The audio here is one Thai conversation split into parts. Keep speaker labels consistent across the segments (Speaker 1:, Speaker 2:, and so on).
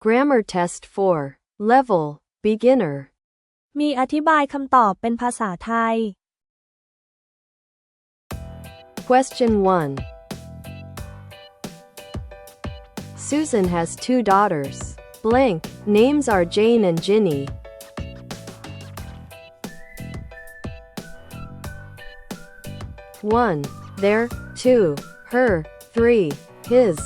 Speaker 1: Grammar Test 4. Level Beginner.
Speaker 2: มีอธิบายคำตอบเป็นภาษาไทย
Speaker 1: Question 1. Susan has two daughters. Blank. Names are Jane and Ginny. One. Their. Two. Her. Three. His.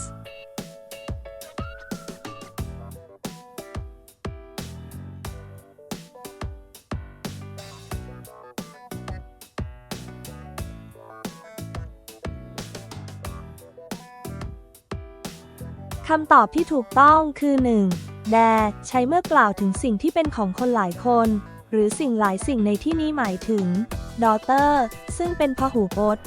Speaker 2: คำตอบที่ถูกต้องคือ 1. แดใช้เมื่อกล่าวถึงสิ่งที่เป็นของคนหลายคน หรือสิ่งหลายสิ่งในที่นี้หมายถึง daughter ซึ่งเป็นพหูพจน์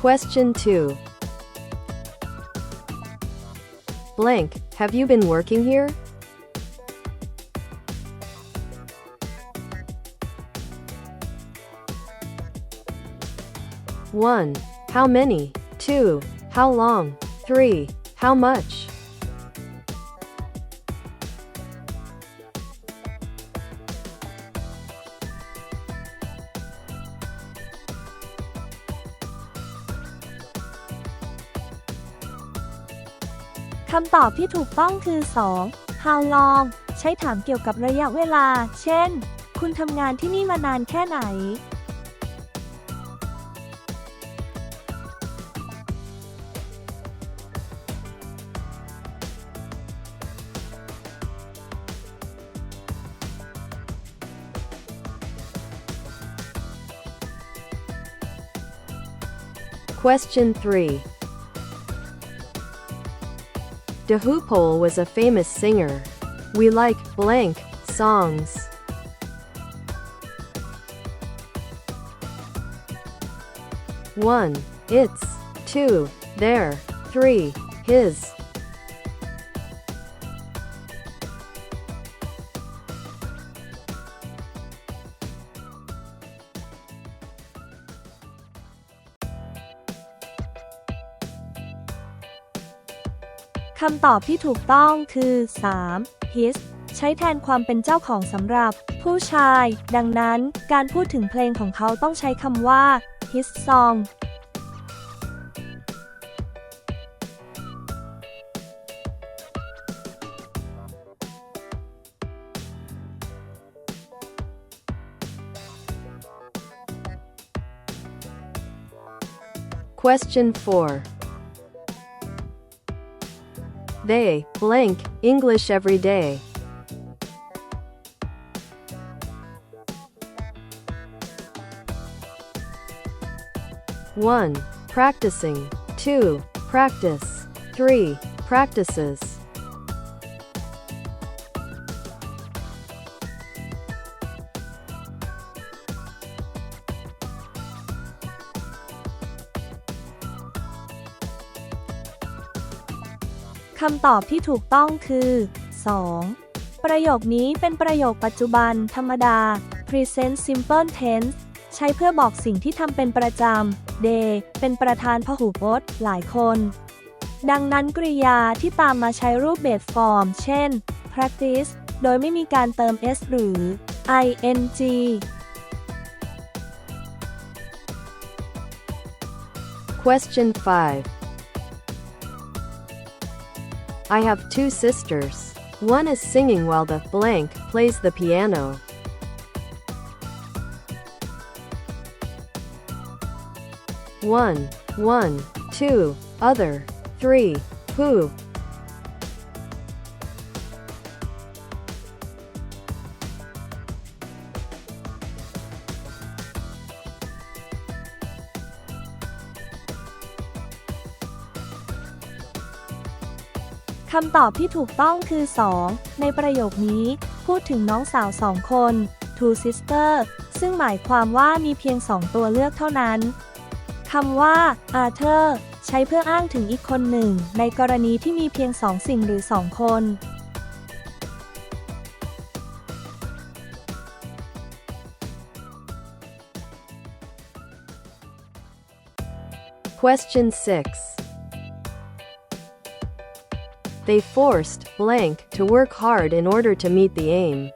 Speaker 1: Question 2. Blank. Have you been working here? One. How many? Two. How long? Three. How much?.
Speaker 2: คำตอบที่ถูกต้องคือ 2. how long ใช้ถามเกี่ยวกับระยะเวลา เช่น คุณทำงานที่นี่มานานแค่ไหน
Speaker 1: Question 3. Dahupol was a famous singer. We like blank songs. One, it's, two, there, three, his..
Speaker 2: คำตอบที่ถูกต้องคือ 3. his ใช้แทนความเป็นเจ้าของสำหรับ ผู้ชาย ดังนั้น การพูดถึงเพลงของเขาต้องใช้คำว่า his song
Speaker 1: Question 4. They blank English every day. One, practicing. Two, practice. Three, practices..
Speaker 2: คำตอบที่ถูกต้องคือ 2. ประโยคนี้เป็นประโยคปัจจุบัน ธรรมดา present simple tense ใช้เพื่อบอกสิ่งที่ทำเป็นประจำ they เป็นประธานพหูพจน์ หลายคน ดังนั้นกริยาที่ตามมาใช้รูปเบสฟอร์ม เช่น practice โดยไม่มีการเติม s หรือ ing
Speaker 1: Question 5. I have two sisters. One is singing while the blank plays the piano. One, one, two, other, three, who..
Speaker 2: คำตอบที่ถูกต้องคือ 2 ในประโยคนี้ พูดถึงน้องสาวสองคน two sister ซึ่งหมายความว่ามีเพียงสองตัวเลือกเท่านั้นคำว่า other ใช้เพื่ออ้างถึงอีกคนหนึ่ง ในกรณีที่มีเพียงสองสิ่งหรือสองคน
Speaker 1: Question 6 They forced blank to work hard in order to meet the aim.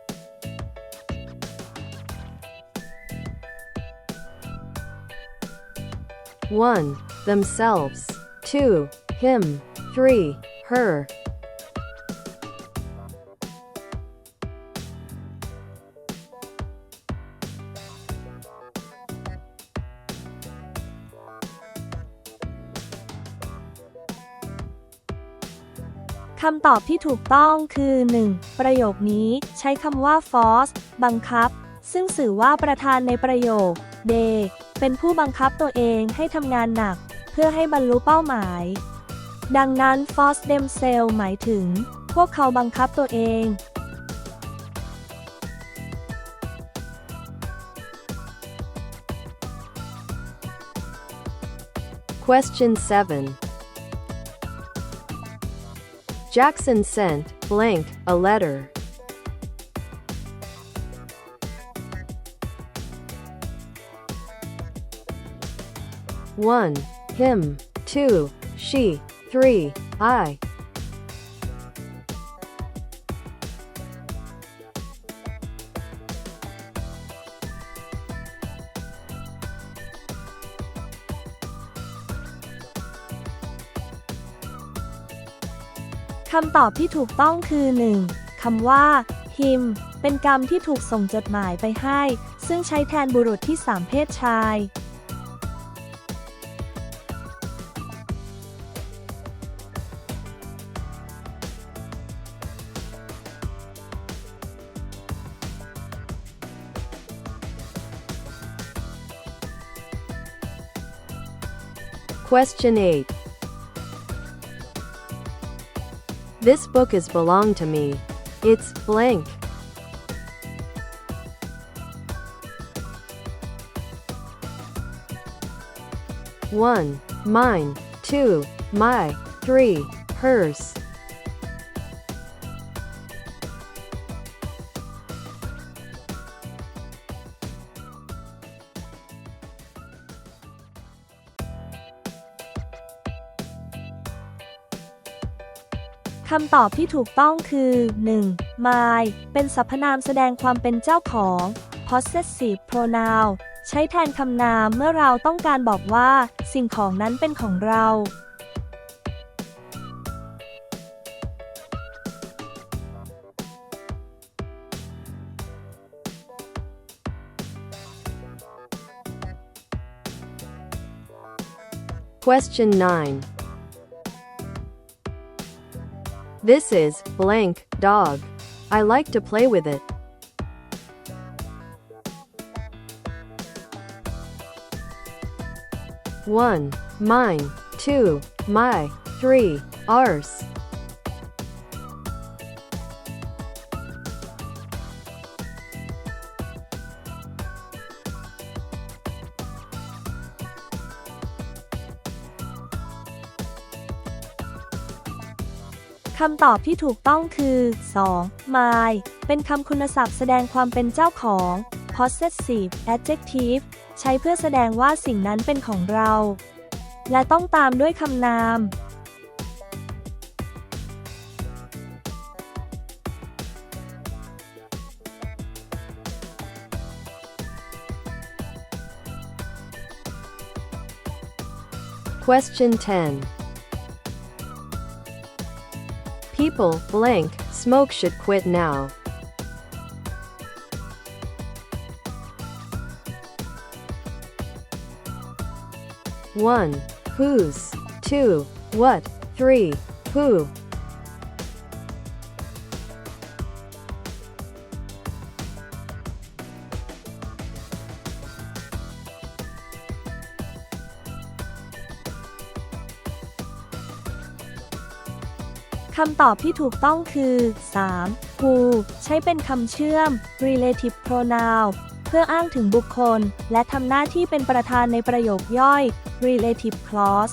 Speaker 1: One, themselves. Two, him. Three, her.
Speaker 2: คำตอบที่ถูกต้องคือ 1. ประโยคนี้ใช้คำว่า force บังคับ ซึ่งสื่อว่าประธานในประโยค they เป็นผู้บังคับตัวเองให้ทำงานหนัก เพื่อให้บรรลุเป้าหมาย ดังนั้น force themselves หมายถึง พวกเขาบังคับตัวเอง
Speaker 1: Question 7. Jackson sent blank a letter. One, him. Two, she. Three, I.
Speaker 2: คำตอบที่ถูกต้องคือ 1. คำว่า him เป็นกรรมที่ถูกส่งจดหมายไปให้ ซึ่งใช้แทนบุรุษที่สามเพศชาย
Speaker 1: Question 8. This book is belong to me. It's blank. One, mine. Two, my. Three, hers.
Speaker 2: คำตอบที่ถูกต้องคือ 1. my เป็นสรรพนามแสดงความเป็นเจ้าของ possessive pronoun ใช้แทนคำนามเมื่อเราต้องการบอกว่า สิ่งของนั้นเป็นของเรา
Speaker 1: Question 9. This is blank dog. I like to play with it. One, mine. Two, my. Three, ours.
Speaker 2: คำตอบที่ถูกต้องคือ 2. my เป็นคำคุณศัพท์แสดงความเป็นเจ้าของ possessive adjective ใช้เพื่อแสดงว่าสิ่งนั้นเป็นของเรา และต้องตามด้วยคำนาม
Speaker 1: Question 10. People blank. Smoke should quit now. One, whose, two, what, three, who.
Speaker 2: คำตอบที่ถูกต้องคือ 3. who ใช้เป็นคำเชื่อม relative pronoun เพื่ออ้างถึงบุคคล และทำหน้าที่เป็นประธานในประโยคย่อย relative clause